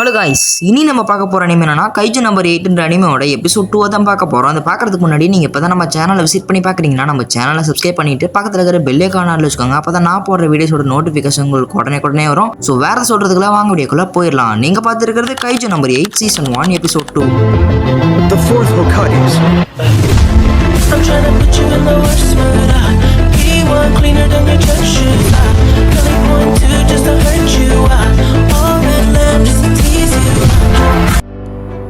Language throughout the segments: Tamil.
ஹலோ காய்ஸ் இனி நம்ம பார்க்க போகிற அனிமே என்னன்னா கைஜு நம்பர் எயிட்ன்ற அனிமையோட எபிசோட் டூவை தான் பார்க்க போகிறோம் அதை பார்க்கறதுக்கு முன்னாடி நீங்கள் இப்போ தான் நம்ம சேனலை விசிட் பண்ணி பார்க்குறீங்கன்னா நம்ம சேனலை சப்ஸ்கிரைப் பண்ணிட்டு பக்கத்தில் இருக்கிற பெல்லே காணால் வச்சுக்கோங்க. அப்போ தான் நான் போடுற வீடியோஸோட நோட்டிஃபிகேஷன் உங்களுக்கு உடனே உடனே வரும். ஸோ வேறு சொல்கிறதுக்குலாம் வாங்க வீடியோக்குள்ளே போயிடலாம். நீங்கள் பார்த்துருக்கிறது Kaiju number eight season one episode two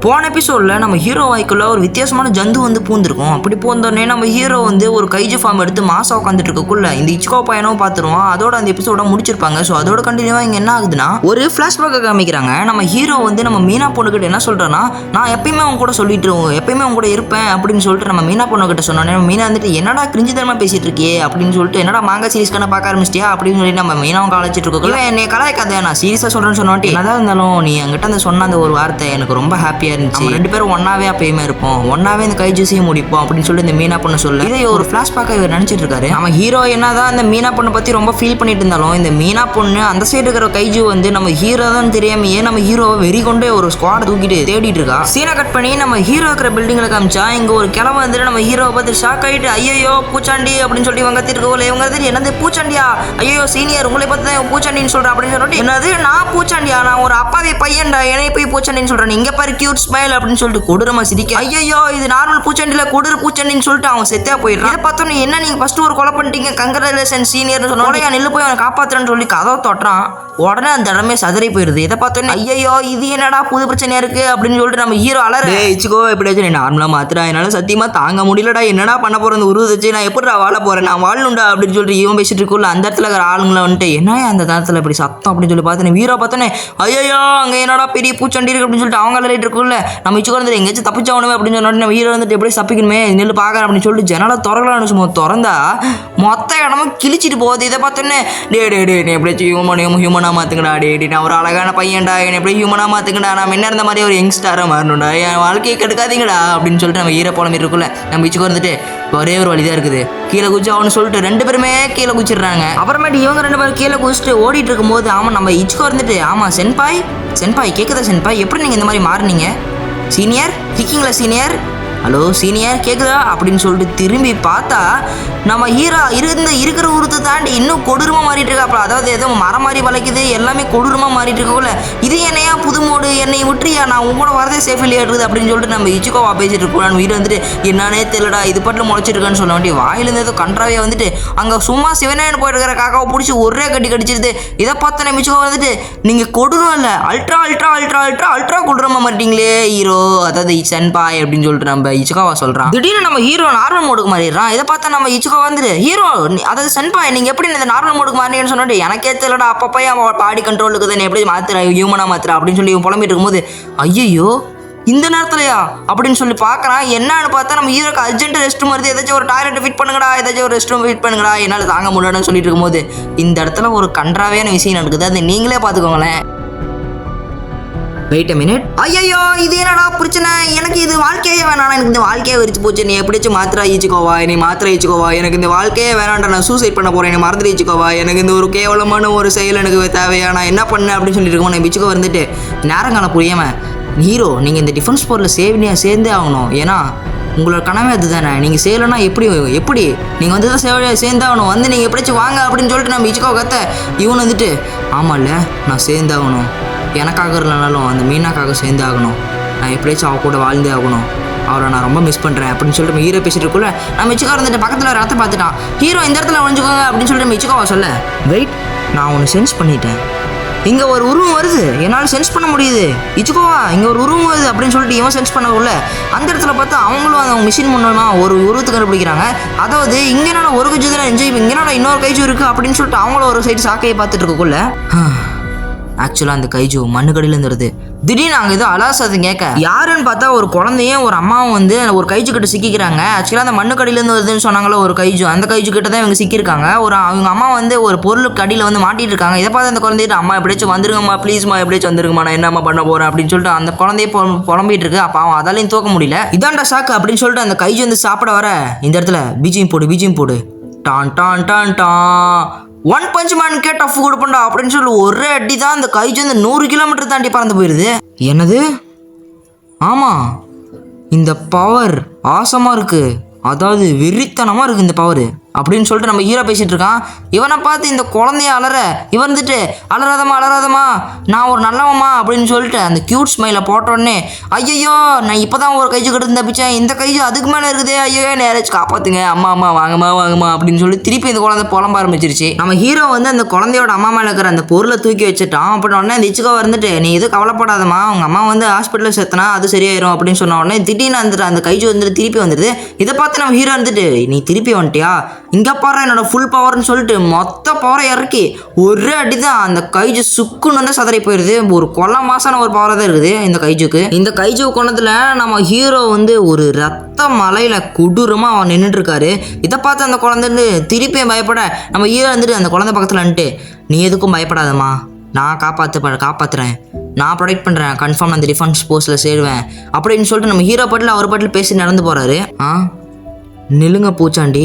போன எபிசோடில் நம்ம ஹீரோ வாய்க்குள்ள ஒரு வித்தியாசமான ஜந்து வந்து பூந்திருக்கும். அப்படி பூந்தோடனே நம்ம ஹீரோ வந்து ஒரு கைஜு ஃபார்ம் எடுத்து மாசம் உட்காந்துட்டு இருக்கக்குள்ள இந்த இச்கோ பையனும் பார்த்துருவோம். அதோட அந்த எபிசோட முடிச்சிருப்பாங்க. ஸோ அதோட கண்டினியூவாக இங்கே என்ன ஆகுதுன்னா ஒரு ஃப்ளாஷ்பேக்கை காமிக்கிறாங்க. நம்ம ஹீரோ வந்து நம்ம மீனா பொண்ணுக்கிட்ட என்ன சொல்கிறேன்னா நான் எப்பயுமே அவங்க கூட சொல்லிட்டு எப்பயுமே அவங்க கூட இருப்பேன் அப்படின்னு சொல்லிட்டு நம்ம மீனா பொண்ணுக்கிட்ட சொன்னோன்னே மீனா வந்துட்டு என்னடா கிரிஞ்சு தரமா பேசிட்டு இருக்கியே அப்படின்னு சொல்லிட்டு என்னடா மாங்கா சீரிஸ்க்கான பார்க்க ஆரம்பிச்சிட்டியா? அப்படின்னு சொல்லி நம்ம மீனாவும் கலாச்சிட்டு இருக்கோம் என்னை கலாய்க்காத நான் சீரியஸாக சொல்கிறேன்னு சொன்னோட்டி என்னதான் இருந்தாலும் நீ என்கிட்ட அந்த சொன்ன அந்த ஒரு வார்த்தை எனக்கு ரொம்ப ஹாப்பியாக இருந்துச்சு. நம்ம ரெண்டு பேரும் ஒன்னாவே அப்பயுமே இருப்போம். ஒன்னாவே இந்த கைஜூசியை முடிப்போம் அப்படின்னு சொல்லி இந்த மீனா பொண்ணு சொல்ல. இதை ஒரு ஃபிளாஷ்பேக்காக இவர் நினைச்சிட்டு இருக்காரு. நம்ம ஹீரோ என்னதான் இந்த மீனா பொண்ணை பற்றி ரொம்ப ஃபீல் பண்ணிட்டு இருந்தாலும் இந்த மீனா பொண்ணு அந்த சைடு இருக்கிற கைஜு வந்து நம்ம ஹீரோ தான் தெரியாமையே நம்ம ஹீரோவை வெறி கொண்டே ஒரு ஸ்குவாட் தூக்கிட்டு தேடிட்டு இருக்கா. சீனை கட் பண்ணி நம்ம ஹீரோ இருக்கிற பில்டிங்ல காமிச்சா இங்க ஒரு கிழமை வந்துட்டு நம்ம ஹீரோவை பார்த்து ஷாக் ஆயிட்டு ஐயோ பூச்சாண்டி அப்படின்னு சொல்லி இவங்க திருக்கோல இவங்க வந்துட்டு என்னது பூச்சாண்டியா? ஐயோ சீனியர் உங்களை பார்த்து தான் பூச்சாண்டின்னு சொல்றேன் அப்படின்னு சொல்லிட்டு என்னது? நான் பூச்சாண்டியா? நான் ஒரு அப்பாவி பையன்டா என்னை போய் பூச்சாண்டின்னு சொல்றேன் இங்க பாரு கியூட் ஸ்மைல் அப்படின்னு சொல்லிட்டு கொடூரமா சிரிக்க. ஐயோ இது நார்மல் பூச்சண்டில கொடூர பூச்சண்டின்னு சொல்லிட்டு அவன் செத்தா போயிடுறான். இதை பார்த்தோன்னே என்ன நீங்க ஃபர்ஸ்ட் ஒரு கொலை பண்ணிட்டீங்க? கங்கரேஷன் சீனியர்னு சொன்னோட நில்லு போய் அவனை காப்பாத்துறேன்னு சொல்லி கதவை தொட்டுறான். உடனே அந்த இடமே சதறி போயிருது இதை பார்த்தோன்னே ஐயோ இது என்னடா புது பிரச்சனையா இருக்கு அப்படின்னு சொல்லிட்டு நம்ம ஹீரோ அலர் இச்சுக்கோ எப்படியாச்சும் நீ நார்மலா மாத்திரா என்னால சத்தியமா தாங்க முடியலடா. என்னடா பண்ண போகிறேன் இந்த வச்சு? நான் எப்படிடா வாழ போறேன்? நான் வாழணும்டா அப்படின்னு சொல்லிட்டு இவன் பேசிட்டு இருக்குள்ள அந்த இடத்துல இருக்கிற ஆளுங்களை வந்துட்டு என்ன அந்த நேரத்தில் இப்படி சத்தம்? அப்படின்னு சொல்லி பார்த்தேன் வீரோ பார்த்தோன்னே ஐயோ அங்க என்னடா பெரிய பூச்சண்டி இருக்கு? அப்படின்னு சொல்லிட்டு அவங்க அலறிட்டு இருக்குல்ல நம்ம இச்சுக்கோ வந்து எங்கேயாச்சும் தப்பிச்சவனுமே அப்படின்னு சொன்னோடனே நம்ம ஹீரோ வந்துட்டு எப்படி தப்பிக்கணுமே நெல் பார்க்கறேன் அப்படின்னு சொல்லிட்டு ஜனால திறக்கலாம்னு சும்மா திறந்தா மொத்த இடமும் கிழிச்சிட்டு போகுது. இதை பார்த்தோன்னே டே டே டே நீ எப்படியாச்சும் ஹியூமன் ஹியூமனாக மாற்றுங்கடா டே டே நான் ஒரு அழகான பையன்டா என்னை எப்படி ஹியூமனாக மாற்றுங்கடா நான் என்ன இருந்த மாதிரி ஒரு யங்ஸ்டாராக மாறணும்டா என் வாழ்க்கையை கெடுக்காதீங்கடா அப்படின்னு சொல்லிட்டு நம்ம ஈர மாரி இருக்குல்ல நம்ம இச்சுக்கு வந்துட்டு ஒரே ஒரு வழி தான் இருக்குது. கீழே குச்சி அவனு சொல்லிட்டு ரெண்டு பேருமே கீழே குச்சிடுறாங்க அப்புறமேட்டு இவங்க ரெண்டு பேரும் கீழே குச்சிட்டு ஓடிட்டு இருக்கும்போது ஆமாம் நம்ம இச்சுக்கு வந்துட்டு ஆமாம் சென்பாய் சென்பாய் கேட்குதா சென்பாய்? எப்படி நீங்கள் இந்த மாதிரி மாறுனீங்க? சீனியர் கிக்கிங்களா சீனியர் ஹலோ சீனியர் கேட்குதா அப்படின்னு சொல்லிட்டு திரும்பி பார்த்தா நம்ம ஹீரோ இருந்த இருக்கிற உருத்தை தாண்டி இன்னும் கொடூரமாக மாறிட்டு இருக்கா அப்புறம் அதாவது ஏதோ மரம் மாதிரி வளைக்குது எல்லாமே கொடூரமாக மாறிட்டு இருக்கக்குள்ள இது என்னையா புது மோடு என்னை விட்டுறியா? நான் உங்க கூட வரதே சேஃப் இல்லையா இருக்குது அப்படின்னு சொல்லிட்டு நம்ம இச்சுக்கோவா பேசிட்டு இருக்கோம். வீடு வந்துட்டு என்னன்னே தெரியலடா இது பாட்டில் முளைச்சிருக்கான்னு சொல்ல வேண்டிய வாயிலிருந்து ஏதோ கன்றாவே வந்துட்டு அங்கே சும்மா சிவனேன்னு போயிருக்கிற இருக்கிற காக்காவை பிடிச்சி ஒரே கட்டி கடிச்சிருது. இதை பார்த்து நம்ம இச்சுக்கோ வந்துட்டு நீங்கள் கொடூரம் இல்லை ultra ultra ultra ultra ultra கொடூரமாக மாட்டீங்களே ஹீரோ. அதாவது சென்பாய் அப்படின்னு சொல்லிட்டு நம்ம இச்சுகாவா சொல்கிறான் திடீர்னு நம்ம ஹீரோ நார்மல் மோடுக்கு மாறிடுறான். இதை பார்த்தா நம்ம இச்சுகா வந்துரு. ஹீரோ அதாவது சென்பாய் நீங்கள் எப்படி இந்த நார்மல் மோடுக்கு மாறினீங்கன்னு சொன்னாட்டு எனக்கே தெரியலடா. அப்பப்போ அவன் பாடி கண்ட்ரோலுக்கு தான் எப்படி மாத்துற? ஹியூமனா மாத்துற? அப்படின்னு சொல்லி புலம்பிட்டு இருக்கும்போது ஐயோ இந்த நேரத்துலயா? அப்படின்னு சொல்லி பார்க்குறான். என்னன்னு பார்த்தா நம்ம ஹீரோக்கு அர்ஜென்ட் ரெஸ்ட் வருது ஏதாச்சும் ஒரு டாய்லெட் ஃபிட் பண்ணுங்கடா. ஏதாச்சும் ஒரு ரெஸ்ட் ரூம் ஃபிட் பண்ணுங்கடா. என்னால் தாங்க முடியலன்னு சொல்லிட்டு இருக்கும்போது இந்த இடத்துல ஒரு கன்றாவையான விஷயம் நடக்குது. அது நீங்களே பார்த்துக்கோங்களேன். வெயிட் அ மினிட் ஐயோ இது என்னடா பிரச்சனை? எனக்கு இது வாழ்க்கையே வேணாம். எனக்கு இந்த வாழ்க்கையே வெறிச்சு போச்சு. நீ எப்படியாச்சும் மாத்திரை ஈச்சுக்கோவா நீ மாத்திரை ஈச்சுக்கோவா எனக்கு இந்த வாழ்க்கையே வேணாண்டா நான் சூசைட் பண்ண போறேன். நீ மறந்து ஈச்சுக்கோவா எனக்கு இந்த ஒரு கேவலமான ஒரு செயல் எனக்கு தேவையா? நான் என்ன பண்ணேன் அப்படின்னு சொல்லிட்டு இருக்கோம். நான் பிச்சுக்கோ வந்துட்டு நேரங்காலம் புரியாம ஹீரோ நீங்கள் இந்த டிஃபென்ஸ் போரில் சேவனியாக சேர்ந்தே ஆகணும். ஏன்னா உங்களோட கனவே அதுதானே. நீங்கள் செய்யலைன்னா எப்படி எப்படி? நீங்கள் வந்து தான் சேவையாக சேர்ந்தாகணும் வந்து நீங்கள் எப்படியாச்சும் வாங்க அப்படின்னு சொல்லிட்டு நம்ம இச்சுக்கோ கத்த இவன் வந்துட்டு ஆமாம்ல நான் சேர்ந்தாகணும் எனக்காக இல்லைனாலும் அந்த மீனாக்காக சேர்ந்து ஆகணும் நான் எப்படியாச்சும் அவள் கூட வாழ்ந்தே ஆகணும். அவரை நான் ரொம்ப மிஸ் பண்ணுறேன் அப்படின்னு சொல்லிட்டு ஹீரோ பேசிட்டு இருக்குள்ள நான் மிச்சுக்கா இருந்துட்டு பக்கத்தில் ரத்த பார்த்துட்டான். ஹீரோ இந்த இடத்துல ஒழிஞ்சுக்கோங்க அப்படின்னு சொல்லிட்டு மிச்சுக்காவை சொல்ல வெயிட் நான் ஒன்று சென்ஸ் பண்ணிட்டேன். இங்கே ஒரு உருவம் வருது. என்னால் சென்ஸ் பண்ண முடியுது. இச்சுக்கோவா இங்கே ஒரு உருவம் வருது அப்படின்னு சொல்லிட்டு இவன் சென்ஸ் பண்ணக்குள்ள அந்த இடத்துல பார்த்தா அவங்களும் அந்த மிஷின் மூலமா ஒரு உருவத்தை கண்டுபிடிக்கிறாங்க. அதாவது இங்கே என்னடா ஒரு கஜு தான் என்ஜாய் இங்கே என்னடா இன்னொரு கைஜு இருக்குது அப்படின்னு சொல்லிட்டு அவங்களும் ஒரு சைடு சாக்கையை பார்த்துட்டு இருக்கக்குள்ள ஆக்சுவலாக அந்த கைஜு மண்ணுக்கடியிலேருந்து வருது திடீர்னு அங்கே ஏதோ அலாசம் கேட்க யாருன்னு பார்த்தா ஒரு குழந்தையும் ஒரு அம்மாவும் வந்து ஒரு கைஜு கிட்ட சிக்கிக்கிறாங்க. ஆக்சுவலாக அந்த மண்ணுக்கடியிலேருந்து வருதுன்னு சொன்னாங்களோ ஒரு கைஜு. அந்த கைஜு கிட்ட தான் இவங்க சிக்கியிருக்காங்க. ஒரு அவங்க அம்மா வந்து ஒரு பொருளுக்கு அடியில் வந்து மாட்டிட்டு இருக்காங்க. இதை பார்த்து அந்த குழந்தைகிட்ட அம்மா எப்படியாச்சும் வந்துருங்கம்மா ப்ளீஸ்மா எப்படியாச்சும் வந்துருங்கம்மா. நான் என்னம்மா பண்ண போகிறேன் அப்படின்னு சொல்லிட்டு அந்த குழந்தைய புலம்பிட்டு இருக்கு. அப்போ அவன் அதாலையும் தூக்க முடியல. இதான்டா சாக்கு அப்படின்னு சொல்லிட்டு அந்த கைஜு வந்து சாப்பிட வர இந்த இடத்துல பீஜியம் போடு பீஜியம் போடு. டான் டான் டான் டான். ஒன் பஞ்ச் மேனுக்கே டஃப் கொடுப்பண்டா அப்படின்னு சொல்லி ஒரே அடி தான் அந்த கைஜு வந்து நூறு கிலோமீட்டர் தாண்டி பறந்து போயிடுது என்னது? ஆமாம் இந்த பவர் ஆசமாக இருக்குது அதாவது வெறித்தனமாக இருக்குது இந்த பவர் அப்படின்னு சொல்லிட்டு நம்ம ஹீரோ பேசிகிட்டு இருக்கான். இவனை பார்த்து இந்த குழந்தைய அலற. இவன் வந்துட்டு அலறாதமா அலறாதமா நான் ஒரு நல்லவம்மா அப்படின்னு சொல்லிட்டு அந்த க்யூட் ஸ்மைலை போட்டோடனே ஐயையோ ஐயோ நான் இப்போ தான் ஒரு கைஜு கிட்ட தப்பிச்சேன். இந்த கைஜு அதுக்கு மேலே இருக்குதே ஐயோ நேராச்சும் காப்பாற்றுங்க அம்மா அம்மா வாங்கம்மா வாங்கம்மா அப்படின்னு சொல்லி திருப்பி இந்த குழந்தை புலம்ப ஆரம்பிச்சிருச்சு. நம்ம ஹீரோ வந்து அந்த குழந்தையோட அம்மா மேலே இருக்கிற அந்த பொருளை தூக்கி வச்சுட்டான். அப்படின்னு உடனே அந்த இச்சுக்கோ வந்துட்டு நீ எதுவும் கவலைப்படாதம்மா. உங்கள் அம்மா வந்து ஹாஸ்பிட்டலில் சேர்த்தனா அது சரியாயிரும் அப்படின்னு சொன்ன உடனே திடீர்னு வந்துட்டு அந்த கைஜு வந்துட்டு திருப்பி வந்துடுது இதை பார்த்து நம்ம ஹீரோ வந்துட்டு நீ திருப்பி வந்துட்டியா? இங்கே பாரு என்னோட ஃபுல் பவர்னு சொல்லிட்டு மொத்த பவரை இறக்கி ஒரு அடி தான் அந்த கைஜு சுக்குன்னு வந்து சதறி போயிடுது ஒரு கொல்ல மாசான ஒரு பவராக தான் இருக்குது இந்த கைஜுக்கு. இந்த கைஜு கொண்டதில் நம்ம ஹீரோ வந்து ஒரு ரத்த மலையில் கொடூரமாக அவன் நின்றுட்டு இருக்காரு இதை பார்த்து அந்த குழந்தைன்னு திருப்பியும் பயப்பட நம்ம ஹீரோ வந்துட்டு அந்த குழந்தை பக்கத்தில் வந்துட்டு நீ எதுக்கும் பயப்படாதம்மா. நான் காப்பாற்று காப்பாற்றுறேன் நான் ப்ரொடெக்ட் பண்ணுறேன் கன்ஃபார்ம் அந்த டிஃபென்ஸ் போஸ்ட்டில் சேருவேன். அப்படின்னு சொல்லிட்டு நம்ம ஹீரோ பாட்டில் அவர் பாட்டில் பேசி நடந்து போகிறாரு ஆ? நில்லுங்க பூச்சாண்டி.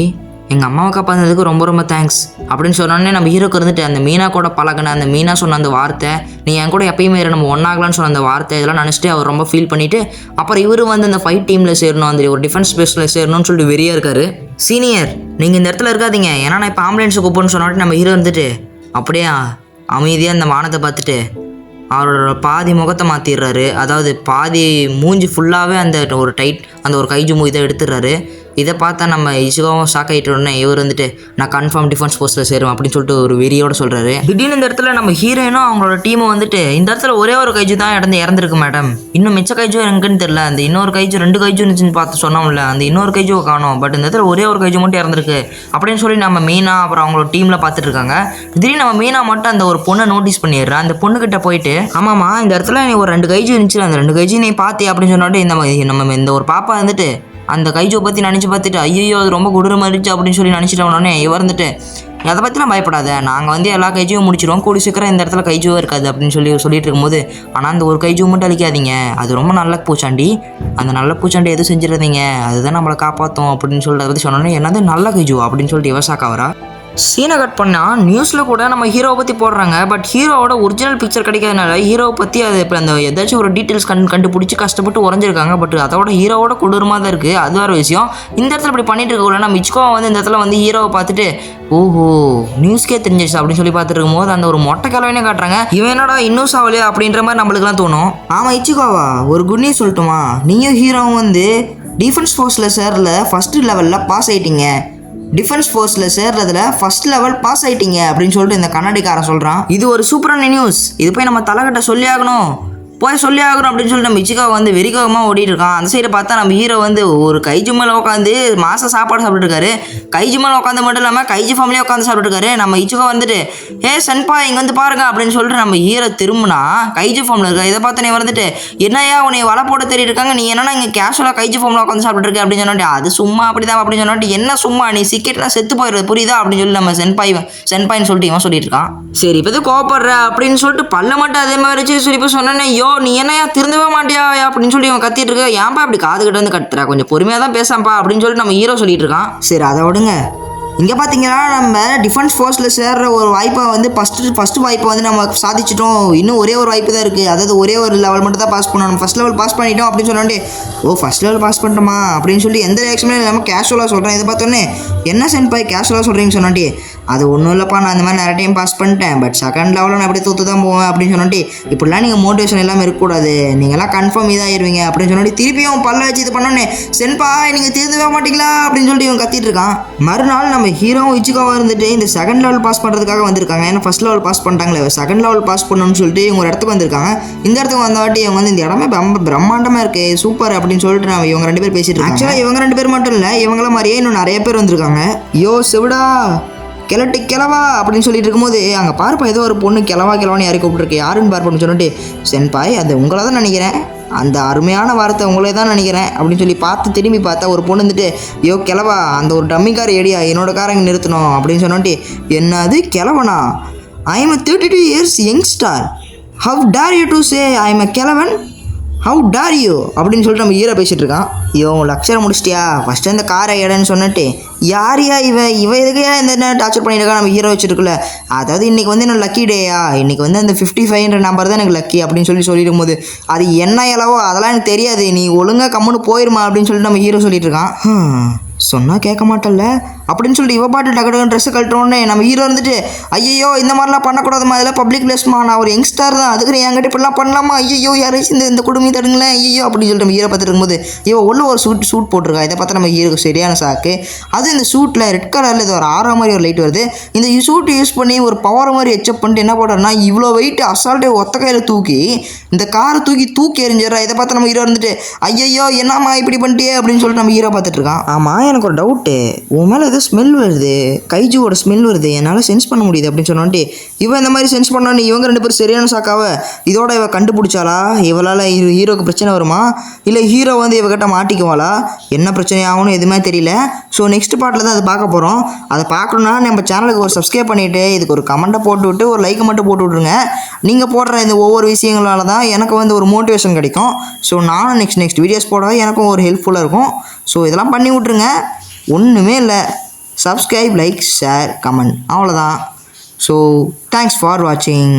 எங்கள் அம்மாவை காப்பாந்ததுக்கு ரொம்ப ரொம்ப தேங்க்ஸ் அப்படின்னு சொன்னோடனே நம்ம ஹீரோக்கு இருந்துட்டு அந்த மீனா கூட பழகின அந்த மீனா சொன்ன அந்த வார்த்தை நீ என் கூட எப்பயுமே இரு, நம்ம ஒன்றாகலான்னு சொன்ன அந்த வார்த்தை இதெல்லாம் நினச்சிட்டு அவர் ரொம்ப ஃபீல் பண்ணிவிட்டு அப்புறம் இவர் வந்து அந்த ஃபைட் டீமில் சேரணும் அந்த ஒரு டிஃபென்ஸ் ஸ்பேஸில் சேரணும்னு சொல்லிட்டு வெறியாக இருக்காரு. சீனியர் நீங்கள் இந்த இடத்துல இருக்காதீங்க. ஏன்னா நான் இப்போ ஆம்புலன்ஸை கூப்பிடுன்னு சொன்னாட்டு நம்ம ஹீரோ இருந்துட்டு அப்படியே? அமைதியாக அந்த வானத்தை பார்த்துட்டு அவரோட பாதி முகத்தை மாற்றிடுறாரு அதாவது பாதி மூஞ்சி ஃபுல்லாகவே அந்த ஒரு டைட் அந்த ஒரு கைஜு மூ இதை எடுத்துடுறாரு. இதை பார்த்தா நம்ம இசுகாவும் ஷாக் ஆகிட்ட உடனே இவர் வந்துட்டு நான் கன்ஃபார்ம் டிஃபென்ஸ் போஸ்ட்டில் சேருவேன் அப்படின்னு சொல்லிட்டு ஒரு வெறியோட சொல்கிறாரு திடீர்னு இந்த இடத்துல நம்ம ஹீரோயினும் அவங்களோட டீமும் வந்துட்டு இந்த இடத்துல ஒரே ஒரு கைஜு தான் இடந்து இறந்துருக்கு மேடம் இன்னும் மிச்ச கைஜு எங்கன்னு தெரியல. அந்த இன்னொரு கைஜு ரெண்டு கைஜு இருந்துச்சுன்னு பார்த்து சொன்னோம்ல அந்த இன்னொரு கைஜுவை காணோம். பட் இந்த இடத்துல ஒரே ஒரு கைஜு மட்டும் இறந்துருக்கு. அப்படின்னு சொல்லி நம்ம மீனா அப்புறம் அவங்களோட டீமில் பார்த்துட்டு இருக்காங்க. திடீர்னு நம்ம மீனா மட்டும் அந்த ஒரு பொண்ணை நோட்டீஸ் பண்ணிடுறா. அந்த பொண்ணுக்கிட்ட போயிட்டு ஆமாம்மா இந்த இடத்துல நீ ஒரு ரெண்டு கைஜு இருந்துச்சு அந்த ரெண்டு கைஜு நீ பார்த்தி அப்படின்னு சொன்னாட்டு இந்த மாதிரி நம்ம இந்த ஒரு பாப்பா வந்துட்டு அந்த கைஜோ பற்றி நினச்சி பார்த்துட்டு ஐயோ அது ரொம்ப கொடூரமாயிருச்சு அப்படின்னு சொல்லி நினச்சிட்டு உடனே இவ எதை அதை பற்றிலாம் பயப்படாத நாங்கள் வந்து எல்லா கைஜுவும் முடிச்சிடுவோம் கூடி சீக்கிரம் இந்த இடத்துல கைஜுவும் இருக்காது அப்படின்னு சொல்லி சொல்லிட்டு இருக்கும்போது ஆனால் அந்த ஒரு கைஜுவும் மட்டும் அழிக்காதீங்க. அது ரொம்ப நல்ல பூச்சாண்டி. அந்த நல்ல பூச்சாண்டி எதுவும் செஞ்சிடாதீங்க. அதுதான் நம்மளை காப்பாற்றும் அப்படின்னு சொல்லிட்டு பற்றி சொன்னோன்னே என்னது நல்ல கைஜு அப்படின்னு சொல்லிட்டு இவசாக்கா வரா சீனை கட் பண்ணால் நியூஸில் கூட நம்ம ஹீரோவை பற்றி போடுறாங்க. பட் ஹீரோவோட ஒரிஜினல் பிக்சர் கிடைக்காதனால ஹீரோவை பற்றி அது இப்போ அந்த ஏதாச்சும் ஒரு டீட்டெயில்ஸ் கண் கண்டுபிடிச்சி கஷ்டப்பட்டு உறைஞ்சிருக்காங்க. பட் அதோட ஹீரோவோட கொடூரமாக தான் இருக்குது அது வேறு விஷயம். இந்த இடத்துல இப்படி பண்ணிட்டு இருக்கக்குள்ள நம்ம இச்கோவை வந்து இந்த இடத்துல வந்து ஹீரோவை பார்த்துட்டு ஓஹோ நியூஸ்க்கே தெரிஞ்சிச்சு அப்படின்னு சொல்லி பார்த்துட்டு இருக்கும்போது அந்த ஒரு மொட்டை கிழவனே காட்டுறாங்க. இவன் என்னடா இன்னும் சாவலே அப்படின்ற மாதிரி நம்மளுக்குலாம் தோணும். ஆமாம் இச்சிகோவா ஒரு குட் நியூஸ் சொல்லட்டுமா? நீயும் ஹீரோவும் வந்து டிஃபென்ஸ் ஃபோர்ஸில் சேரல ஃபஸ்ட்டு லெவலில் பாஸ் ஆகிட்டீங்க டிஃபென்ஸ் ஃபோர்ஸில் சேர்றதுல ஃபர்ஸ்ட் லெவல் பாஸ் ஆயிட்டீங்க அப்படின்னு சொல்லிட்டு இந்த கண்ணாடிக்காரன் சொல்கிறான் இது ஒரு சூப்பரான நியூஸ் இது போய் நம்ம தலைகட்ட சொல்லி ஆகணும் போய் சொல்லி ஆகணும் அப்படின்னு சொல்லிட்டு நம்ம இச்சிகா வந்து வெறிக்கோகமாக ஓடிட்டு இருக்கான் அந்த சைடு பார்த்தா நம்ம ஹீரோ வந்து ஒரு கைஜு மேலே உட்காந்து மாசம் சாப்பாடு சாப்பிட்டுருக்காரு. கைஜு மேலே உட்காந்து மட்டும் இல்லாமல் கைஜு ஃபேமிலியாக உட்காந்து சாப்பிட்டுருக்காரு. நம்ம இச்சிகா வந்துட்டு ஏ சன்பா இங்கே வந்து பாருங்க அப்படின்னு சொல்லிட்டு நம்ம ஹீரோ திரும்பினா கைஜு ஃபார்மில் இருக்கா? இதை பார்த்து நீ வந்துட்டு என்னையா உன்னை வலை போட தேடி இருக்காங்க. நீ என்னன்னா இங்கே கேஷுவலாக கைஜு ஃபார்மில் உட்காந்து சாப்பிட்டுருக்க அப்படின்னு சொன்னாட்டி அது சும்மா அப்படிதான் அப்படின்னு சொன்னாட்டி என்ன சும்மா? நீ சிக்கெட்லாம் செத்து போயிடுறது புரியுதா? அப்படின்னு சொல்லி நம்ம சென்பாய் சென்பாயின்னு சொல்லிட்டு இவன் சொல்லிட்டு இருக்கான். சரி இப்போ கோபப்படுற அப்படின்னு சொல்லிட்டு பல்ல மட்டும் அதே மாதிரி வச்சு சொல்லி இப்போ ஐயோ யோ நீ என்னையா திருந்தவே மாட்டியா அப்படின்னு சொல்லி இவன் கத்திட்டு இருக்க. ஏன்பா இப்படி காது கிட்ட வந்து கத்துறா? கொஞ்சம் பொறுமையாக தான் பேசாம்ப்பா அப்படின்னு சொல்லிட்டு நம்ம ஹீரோ சொல்லிட்டு இருக்கான். சரி அதை விடுங்க. இங்கே பார்த்தீங்கன்னா நம்ம டிஃபென்ஸ் ஃபோர்ஸில் சேர்ற ஒரு வாய்ப்பை வந்து ஃபஸ்ட்டு ஃபஸ்ட்டு வாய்ப்பை வந்து நம்ம சாதிச்சிட்டோம். இன்னும் ஒரே ஒரு வாய்ப்பு தான் இருக்குது அதாவது ஒரே ஒரு லெவல் மட்டும் தான் பாஸ் பண்ணணும். ஃபஸ்ட் லெவல் பாஸ் பண்ணிட்டோம் அப்படின்னு சொன்னாண்டே ஓ ஃபஸ்ட் லெவல் பாஸ் பண்ணிட்டோமா அப்படின்னு சொல்லி எந்த ரியாக்ஷனும் இல்லாமல் கேஷுவலாக சொல்கிறேன் இதை பார்த்தோன்னே என்ன சென்ட் பாய் கேஷுவலாக சொல்கிறீங்க சொன்னாண்டே அது ஒன்றும் இல்லைப்பா நான் இந்த மாதிரி நிறைய டைம் பாஸ் பண்ணிட்டேன். பட் செகண்ட் லெவலில் நான் அப்படியே தூத்து தான் போவேன் அப்படின்னு சொன்னாட்டி இப்படிலாம் நீங்கள் மோட்டிவேஷன் எல்லாமே இருக்கக்கூடாது. நீங்களாம் கன்ஃபார்ம் இதாகிடுவீங்க அப்படின்னு சொன்னாட்டி திருப்பியும் பல்ல வச்சு இது பண்ணோன்னே சென்பா நீங்கள் திருந்தவே மாட்டீங்களா? அப்படின்னு சொல்லிட்டு இவன் கத்திட்டு இருக்கான். மறுநாள் நம்ம ஹீரோவும் இச்சுக்காவும் இருந்துட்டு இந்த செகண்ட் லெவல் பாஸ் பண்ணுறதுக்காக வந்திருக்காங்க. ஏன்னா ஃபஸ்ட் லெவல் பாஸ் பண்ணிட்டாங்களே செகண்ட் லெவல் பாஸ் பண்ணணும்னு சொல்லிட்டு இவங்க ஒரு இடத்துக்கு வந்திருக்காங்க. இந்த இடத்துக்கு வந்தவாட்டி இவங்க வந்து இந்த இடமே ரொம்ப பிரம்மாண்டமாக இருக்குது சூப்பர் அப்படின்னு சொல்லிட்டு நான் இவங்க ரெண்டு பேர் பேசிட்டு ஆக்சுவலாக இவங்க ரெண்டு பேர் மட்டும் இல்லை இவங்கள மாதிரியே இன்னும் நிறைய பேர் வந்திருக்காங்க. யோ சிவடா கிழட்டு கிளவா அப்படின்னு சொல்லிட்டு இருக்கும்போது அங்கே பார்ப்பா ஏதோ ஒரு பொண்ணு கிளவா கிழவான்னு யாரை கூப்பிட்டுருக்கு யாருன்னு பார்ப்போம்னு சொல்லிட்டு சென்பாய் அது உங்களை தான் நினைக்கிறேன். அந்த அருமையான வார்த்தை உங்களே தான் நினைக்கிறேன். அப்படின்னு சொல்லி பார்த்து திரும்பி பார்த்தா ஒரு பொண்ணு வந்துட்டு யோ கிளவா அந்த ஒரு டம்மி கார் ஏடியா என்னோட காரை இங்கே நிறுத்தணும். அப்படின்னு சொன்னோட்டி என்னது கிளவனா I am thirty two years youngster how dare you to say I am a கிழவன்? ஹவு டார் யூ அப்படின்னு சொல்லிட்டு நம்ம ஹீரோ பேசிகிட்டு இருக்கான். இவன் லக்ஷரை முடிச்சிட்டியா? ஃபஸ்ட்டு இந்த காரை இடன்னு சொன்னிட்டு யார் யா இவன் இவன் எதுக்கு இந்த இந்த டார்ச்சர் பண்ணியிருக்கா நம்ம ஹீரோ வச்சிருக்குல்ல அதாவது இன்னைக்கு வந்து என்ன லக்கி டேயா இன்னைக்கு வந்து அந்த ஃபிஃப்டி ஃபைவ்ன்ற நம்பர் தான் எனக்கு லக்கி அப்படின்னு சொல்லி சொல்லிடும் போது அது என்ன இலவோ அதெல்லாம் எனக்கு தெரியாது. நீ ஒழுங்காக கம்முன்னு போயிருமா அப்படின்னு சொல்லிட்டு நம்ம ஹீரோ சொல்லிட்டு இருக்கான். சொன்னால் கேட்க மாட்டல்ல. அப்படின்னு சொல்லிட்டு இவ பாட்டு டக்கு டக்கு ட்ரெஸ் கழட்டுறோன்னே நம்ம ஹீரோ இருந்துட்டு ஐயோ இந்த மாதிரிலாம் பண்ணக்கூடாதுமா இதெல்லாம் பப்ளிக் பிளேஸ்மா நான் ஒரு யங்ஸ்டர் தான் அதுக்கு என்கிட்ட இப்படிலாம் பண்ணலாமா? ஐயோ யாரும் இந்த இந்த குடும்பம் தடுங்களேன் ஐயோ அப்படின்னு சொல்லிட்டு நம்ம ஹீரோ பார்த்துட்டு இருக்கும்போது இவ உள்ள ஒரு சூட் சூட் போட்டிருக்கா. இதை பார்த்தா நம்ம ஹீரோக்கு சரியான சாக்கு அது இந்த சூட்டில் ரெட் கலரில் இது ஒரு ஆறா மாதிரி ஒரு லைட் வருது. இந்த சூட் யூஸ் பண்ணி ஒரு பவர் மாதிரி எச்சப் பண்ணிட்டு என்ன பண்ணுறேன்னா இவ்வளோ வெயிட் அசால்ட்டே ஒத்த கையில் தூக்கி இந்த காரை தூக்கி தூக்கி எறிஞ்சிடறா. இதை பார்த்து நம்ம ஹீரோ இருந்துட்டு ஐயோ என்னம்மா இப்படி பண்ணிட்டியே? அப்படின்னு சொல்லிட்டு நம்ம ஹீரோ பார்த்துட்டு இருக்கான். ஆமாம் எனக்கு ஒரு டவுட்டு உன் மேலே ஏதோ ஸ்மெல் வருது. கைஜுவோட ஸ்மெல் வருது. என்னால் சென்ஸ் பண்ண முடியுது அப்படின்னு சொன்னோன்ட்டு இவன் இந்த மாதிரி சென்ஸ் பண்ணோன்னு இவங்க ரெண்டு பேரும் சரியான சாக்காவ இதோட இவ கண்டுபிடிச்சாளா? இவளால் ஹீரோக்கு பிரச்சனை வருமா? இல்லை ஹீரோ வந்து இவகிட்ட மாட்டிக்குவாளா? என்ன பிரச்சனை ஆகும்னு எதுவுமே தெரியல. ஸோ நெக்ஸ்ட் பாட்டில் தான் அதை பார்க்க போகிறோம் அதை பார்க்கணுன்னா நம்ம சேனலுக்கு ஒரு சப்ஸ்கிரைப் பண்ணிவிட்டு இதுக்கு ஒரு கமெண்ட்டை போட்டு விட்டு ஒரு லைக்கை மட்டும் போட்டு விட்ருங்க நீங்கள் போடுற இந்த ஒவ்வொரு விஷயங்களால தான் எனக்கு வந்து ஒரு மோட்டிவேஷன் கிடைக்கும். ஸோ நானும் நெக்ஸ்ட் நெக்ஸ்ட் வீடியோஸ் போட எனக்கும் ஒரு ஹெல்ப்ஃபுல்லாக இருக்கும். ஸோ இதெல்லாம் பண்ணி விட்ருங்க ஒன்றுமே இல்லை. சப்ஸ்கிரைப் லைக் ஷேர் கமெண்ட் அவ்வளோதான் ஸோ தேங்க்ஸ் ஃபார் வாட்சிங்